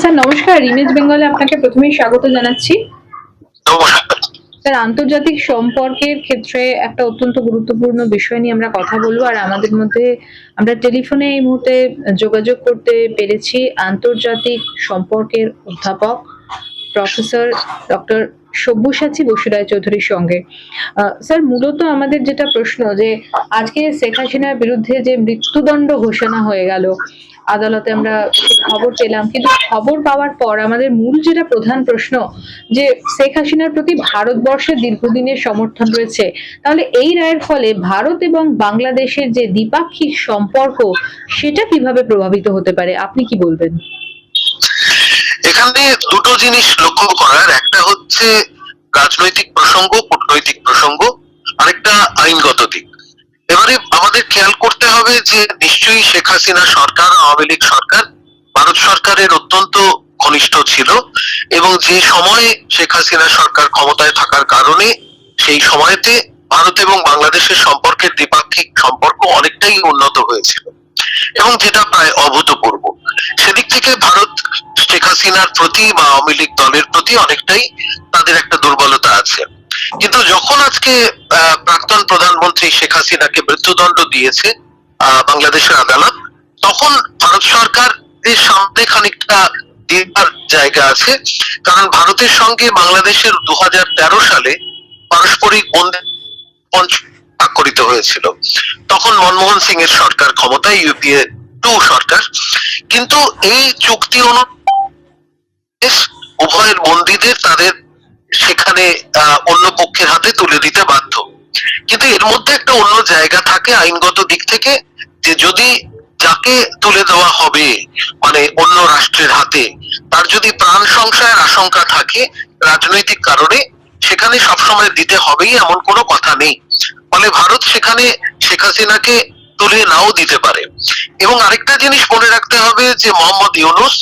Sir, নমস্কার। Image বেঙ্গলে আপনাকে প্রথমেই স্বাগত জানাচ্ছি। স্যার, আন্তর্জাতিক সম্পর্কের ক্ষেত্রে একটা অত্যন্ত গুরুত্বপূর্ণ বিষয় নিয়ে আমরা কথা বলব, আর আমাদের মধ্যে আমরা টেলিফোনে এই মুহূর্তে যোগাযোগ করতে পেরেছি আন্তর্জাতিক সম্পর্কের অধ্যাপক প্রফেসর ডক্টর সব্যসাচী বসুরায় চৌধুরীর সঙ্গে। স্যার, মূলত আমাদের যেটা প্রশ্ন যে, আজকে শেখ হাসিনার বিরুদ্ধে যে মৃত্যুদণ্ড ঘোষণা হয়ে গেল আদালতে আমরা খবর পেলাম। কিন্তু খবর পাওয়ার পর আমাদের মূল যেটা প্রধান প্রশ্ন, যে শেখ হাসিনার প্রতি ভারতবর্ষের দীর্ঘদিনের সমর্থন রয়েছে, তাহলে এই রায়ের ফলে ভারত এবং বাংলাদেশের যে দ্বিপাক্ষিক সম্পর্ক, সেটা কীভাবে প্রভাবিত হতে পারে? আপনি কি বলবেন? এখানে দুটো জিনিস লক্ষ্য করার। একটা হচ্ছে রাজনৈতিক প্রসঙ্গ, কূটনৈতিক প্রসঙ্গ, আরেকটা আইনগত দিক। এবারে আমাদের খেয়াল করতে হবে যে নিশ্চয়ই শেখ হাসিনা সরকার, আওয়ামী লীগ সরকার, ভারত সরকারের অত্যন্ত ঘনিষ্ঠ ছিল এবং যে সময়ে শেখ হাসিনা সরকার ক্ষমতায় থাকার কারণে সেই সময়তে ভারত এবং বাংলাদেশের সম্পর্কের দ্বিপাক্ষিক সম্পর্ক অনেকটাই উন্নত হয়েছিল। এবং যেটা প্রায় অভূতপূর্ব। সেদিক থেকে ভারত, শেখ হাসিনার প্রতি বা আওয়ামী লীগ দলের প্রতি অনেকটাই তাদের একটা দুর্বলতা আছে। কিন্তু যখন আজকে প্রাক্তন প্রধানমন্ত্রী শেখ হাসিনাকে মৃত্যুদণ্ড দিয়েছে বাংলাদেশের আদালত, তখন ভারত সরকার এর সামনে খানিকটা দেবার জায়গা আছে। কারণ ভারতের সঙ্গে বাংলাদেশের দু হাজার তেরো সালে পারস্পরিক বন্ধে স্বাক্ষরিত হয়েছিল। তখন মনমোহন সিং এর সরকার ক্ষমতায়, ইউপিএ টু সরকার। কিন্তু এই চুক্তি অনুযায়ী উভয়ের বন্দীদের তাদের সেখানে অন্য পক্ষের হাতে তুলে দিতে বাধ্য। কিন্তু এর মধ্যে একটা অন্য জায়গা থাকে আইনগত দিক থেকে, যে যদি যাকে তুলে দেওয়া হবে মানে অন্য রাষ্ট্রের হাতে, তার যদি প্রাণ সংশয়ের আশঙ্কা থাকে রাজনৈতিক কারণে সেখানে সবসময় দিতে হবেই, এমন কোনো কথা নেই। ফলে ভারত সেখানে শেখ হাসিনাকে তুলে নাও দিতে পারে। এবং আরেকটা জিনিস মনে রাখতে হবে যে, মোহাম্মদ ইউনুস,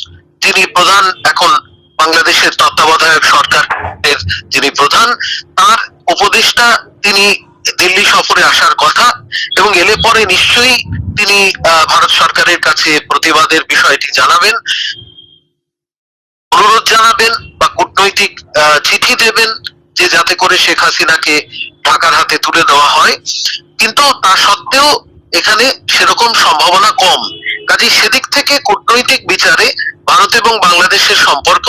যিনি প্রধান এখন বাংলাদেশের তত্ত্বাবধায়ক সরকারের যিনি প্রধান, তার উপদেষ্টা তিনি দিল্লি সফরে আসার কথা এবং এলে পরে নিশ্চয়ই তিনি ভারত সরকারের কাছে প্রতিবাদের বিষয়টি জানাবেন, অনুরোধ জানাবেন বা কূটনৈতিক চিঠি দেবেন। যে যাতে করে শেখ হাসিনাকে ঢাকার হাতে তুলে দেওয়া হয়। কিন্তু তা সত্ত্বেও এখানে সেরকম সম্ভাবনা কম। কাজে সেদিক থেকে কূটনৈতিক বিচারে ভারত এবং বাংলাদেশের সম্পর্ক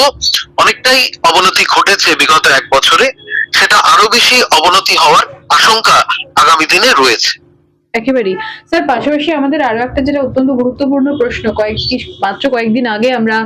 অনেকটাই অবনতি ঘটেছে বিগত এক বছরে। সেটা আরও বেশি অবনতি হওয়ার আশঙ্কা আগামী দিনে রয়েছে। একেবারেই। স্যার, পাশাপাশি আমাদের আরও একটা যেটা অত্যন্ত গুরুত্বপূর্ণ প্রশ্ন, কয়েকটি, মাত্র কয়েকদিন আগে আমরা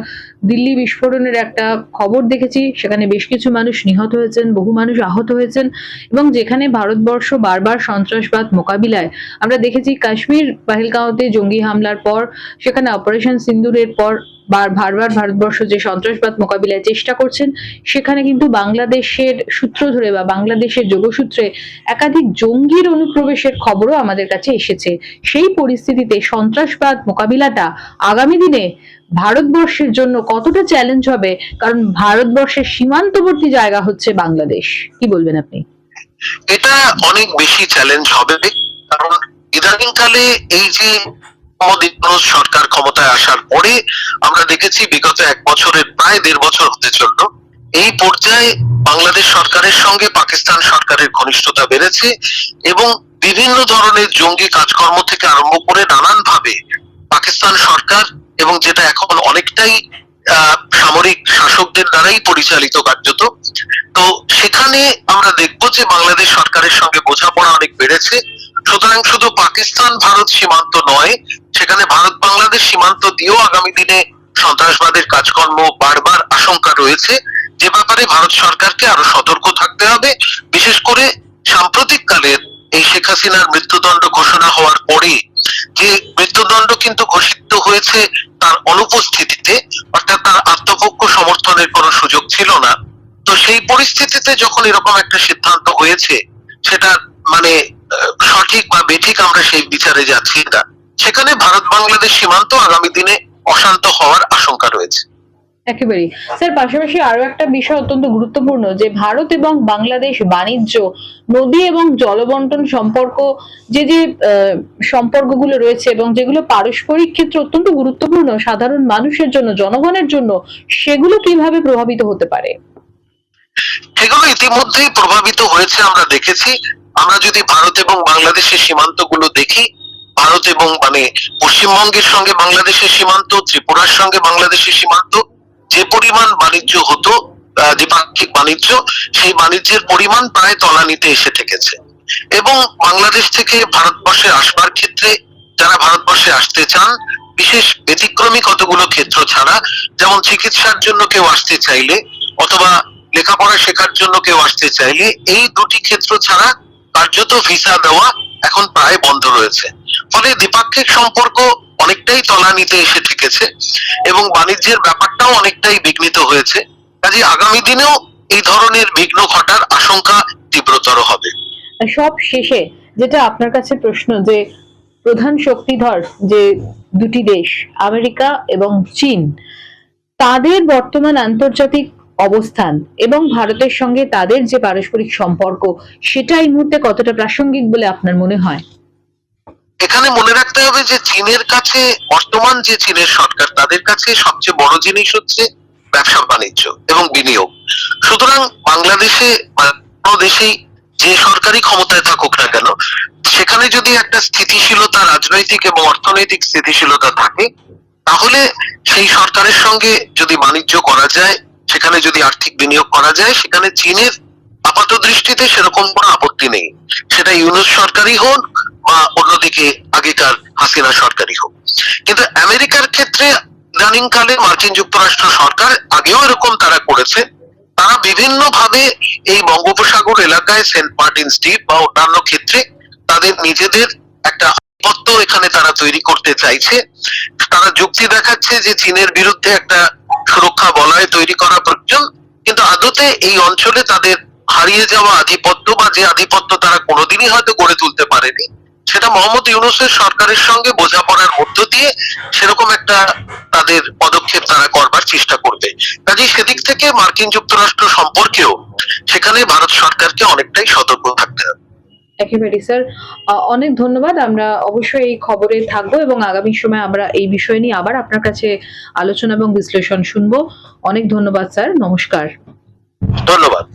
দিল্লি বিস্ফোরণের একটা খবর দেখেছি, সেখানে বেশ কিছু মানুষ নিহত হয়েছেন, বহু মানুষ আহত হয়েছেন, এবং যেখানে ভারতবর্ষ বারবার সন্ত্রাসবাদ মোকাবিলায়। আমরা দেখেছি কাশ্মীর, পাহেলগাঁওতে জঙ্গি হামলার পর, সেখানে অপারেশন সিন্দুরের পর বারবার ভারতবর্ষ যে সন্ত্রাসবাদ মোকাবিলায় চেষ্টা করছেন, সেখানে কিন্তু বাংলাদেশের সূত্র ধরে বা বাংলাদেশের যোগসূত্রে একাধিক জঙ্গির অনুপ্রবেশের খবরও আমাদের কাছে এসেছে। সেই পরিস্থিতিতে সন্ত্রাসবাদ মোকাবিলাটা আগামী দিনে ভারতবর্ষের জন্য কতটা চ্যালেঞ্জ হবে? কারণ ভারতবর্ষের সীমান্তবর্তী জায়গা হচ্ছে বাংলাদেশ। কি বলবেন আপনি? এটা অনেক বেশি চ্যালেঞ্জ হবে। কারণ ইদানিংকালে এই যে ইউনূস সরকার ক্ষমতায় আসার পরে আমরা দেখেছি বিগত এক বছরের প্রায় দেড় বছর হতে চলল। এই পর্যায়ে বাংলাদেশ সরকারের সঙ্গে পাকিস্তান সরকারের ঘনিষ্ঠতা বেড়েছে এবং বিভিন্ন ধরনের জঙ্গি কাজকর্ম থেকে আরম্ভ করে নানান ভাবে পাকিস্তান সরকার এবং যেটা এখন অনেকটাই সামরিক শাসকদের দ্বারাই পরিচালিত কার্যত। তো সেখানে আমরা দেখব যে বাংলাদেশ সরকারের সঙ্গে বোঝাপড়া অনেক বেড়েছে। সুতরাং শুধু পাকিস্তান, ভারত সীমান্ত নয়, সেখানে ভারত বাংলাদেশ সীমান্ত দিয়েও আগামী দিনে সন্ত্রাসবাদের কাজকর্ম বারবার আশঙ্কা রয়েছে। যে ব্যাপারে ভারত সরকারকে আরও সতর্ক থাকতে হবে। বিশেষ করে সাম্প্রতিক এই শেখ হাসিনার মৃত্যুদণ্ড ঘোষণা হওয়ার পরে যে মৃত্যুদণ্ড কিন্তু ঘোষিত হয়েছে তার অনুপস্থিতিতে, অর্থাৎ তার আত্মপক্ষ সমর্থনের কোনো সুযোগ ছিল না। তো সেই পরিস্থিতিতে যখন এরকম একটা সিদ্ধান্ত হয়েছে, সেটা মানে সঠিক বা বেঠিক আমরা সেই বিচারে যাচ্ছি না সেখানে ভারত বাংলাদেশ সীমান্ত আগামী দিনে অশান্ত হওয়ার আশঙ্কা রয়েছে। একেবারেই। স্যার পাশাপাশি আরও একটা বিষয় অত্যন্ত গুরুত্বপূর্ণ যে ভারত এবং বাংলাদেশ বাণিজ্য নদী এবং জলবন্টন সম্পর্ক যে যে সম্পর্কগুলো রয়েছে এবং যেগুলো পারস্পরিক ক্ষেত্রে অত্যন্ত গুরুত্বপূর্ণ সাধারণ মানুষের জন্য জনগণের জন্য সেগুলো কীভাবে প্রভাবিত হতে পারে? সেগুলো ইতিমধ্যেই প্রভাবিত হয়েছে আমরা দেখেছি। আমরা যদি ভারত এবং বাংলাদেশের সীমান্তগুলো দেখি, ভারত এবং মানে পশ্চিমবঙ্গের সঙ্গে বাংলাদেশের সীমান্ত, ত্রিপুরার সঙ্গে বাংলাদেশের সীমান্ত, যে পরিমাণ বাণিজ্য হতো দ্বিপাক্ষিক বাণিজ্য, সেই বাণিজ্যের পরিমাণ প্রায় তলানিতে এসে ঠেকেছে এবং বাংলাদেশ থেকে ভারতবর্ষে আসবার ক্ষেত্রে, যারা ভারতবর্ষে আসতে চান, বিশেষ ব্যতিক্রমী কতগুলো ক্ষেত্র ছাড়া, যেমন চিকিৎসার জন্য কেউ আসতে চাইলে, অথবা লেখাপড়া শেখার জন্য কেউ আসতে চাইলে, এই দুটি ক্ষেত্র ছাড়া কার্যত ভিসা দেওয়া এখন প্রায় বন্ধ রয়েছে। ফলে দ্বিপাক্ষিক সম্পর্ক অনেকটাই তলানিতে এসে ঠেকেছে এবং বাণিজ্যের ব্যাপারটাও অনেকটাই বিঘ্নিত হয়েছে। কাজে আগামী দিনেও এই ধরনের বিঘ্ন ঘটার আশঙ্কা তীব্রতর হবে। সব শেষে যেটা আপনার কাছে প্রশ্ন যে, প্রধান শক্তিধর যে দুটি দেশ, আমেরিকা এবং চীন, তাদের বর্তমান আন্তর্জাতিক অবস্থান। এবং ভারতের সঙ্গে তাদের যে পারস্পরিক সম্পর্ক, সেটা এই মুহূর্তে কতটা প্রাসঙ্গিক বলে আপনার মনে হয়? এখানে মনে রাখতে হবে যে চীনের কাছে বর্তমান যে চীনের সরকার, তাদের কাছে সবচেয়ে বড় জিনিস হচ্ছে ব্যবসা বাণিজ্য এবং বিনিয়োগ। সুতরাং বাংলাদেশে দেশেই যে সরকারি ক্ষমতায় থাকুক না কেন, সেখানে যদি একটা স্থিতিশীলতা, রাজনৈতিক এবং অর্থনৈতিক স্থিতিশীলতা থাকে, তাহলে সেই সরকারের সঙ্গে যদি বাণিজ্য করা যায় সেখানে যদি আর্থিক বিনিয়োগ করা যায়, সেখানে চীনের আপাত দৃষ্টিতে সেরকম কোনো আপত্তি নেই। সেটা ইউনুস সরকারই হোক বা অন্যদিকে আগেকার হাসিনা সরকারই হোক। কিন্তু আমেরিকার ক্ষেত্রে ইদানিং কালে মার্কিন যুক্তরাষ্ট্র সরকার আগেও এরকম তারা করেছে। তারা বিভিন্ন ভাবে এই বঙ্গোপসাগর এলাকায় সেন্ট মার্টিন দ্বীপ বা অন্যান্য ক্ষেত্রে তাদের নিজেদের একটা আধিপত্য এখানে তারা তৈরি করতে চাইছে। তারা যুক্তি দেখাচ্ছে যে চীনের বিরুদ্ধে একটা সুরক্ষা বলয় তৈরি করা প্রয়োজন। কিন্তু আদতে এই অঞ্চলে তাদের হারিয়ে যাওয়া আধিপত্য বা যে আধিপত্য তারা কোনোদিনই হয়তো গড়ে তুলতে পারেনি, সেটা মোহাম্মদ ইউনুসের সরকারের সঙ্গে বোঝাপড়ার মধ্য দিয়ে সেরকম একটা তাদের পদক্ষেপ তারা করবার চেষ্টা করবে। কাজেই সেদিক থেকে মার্কিন যুক্তরাষ্ট্র সম্পর্কেও সেখানে ভারত সরকারকে অনেকটাই সতর্ক থাকতে হবে। একেবারে স্যার। অনেক ধন্যবাদ। আমরা অবশ্যই এই খবরে থাকব এবং আগামী সময় আমরা এই বিষয় নিয়ে আবার আপনার কাছে আলোচনা এবং বিশ্লেষণ শুনব। অনেক ধন্যবাদ, স্যার। নমস্কার। ধন্যবাদ।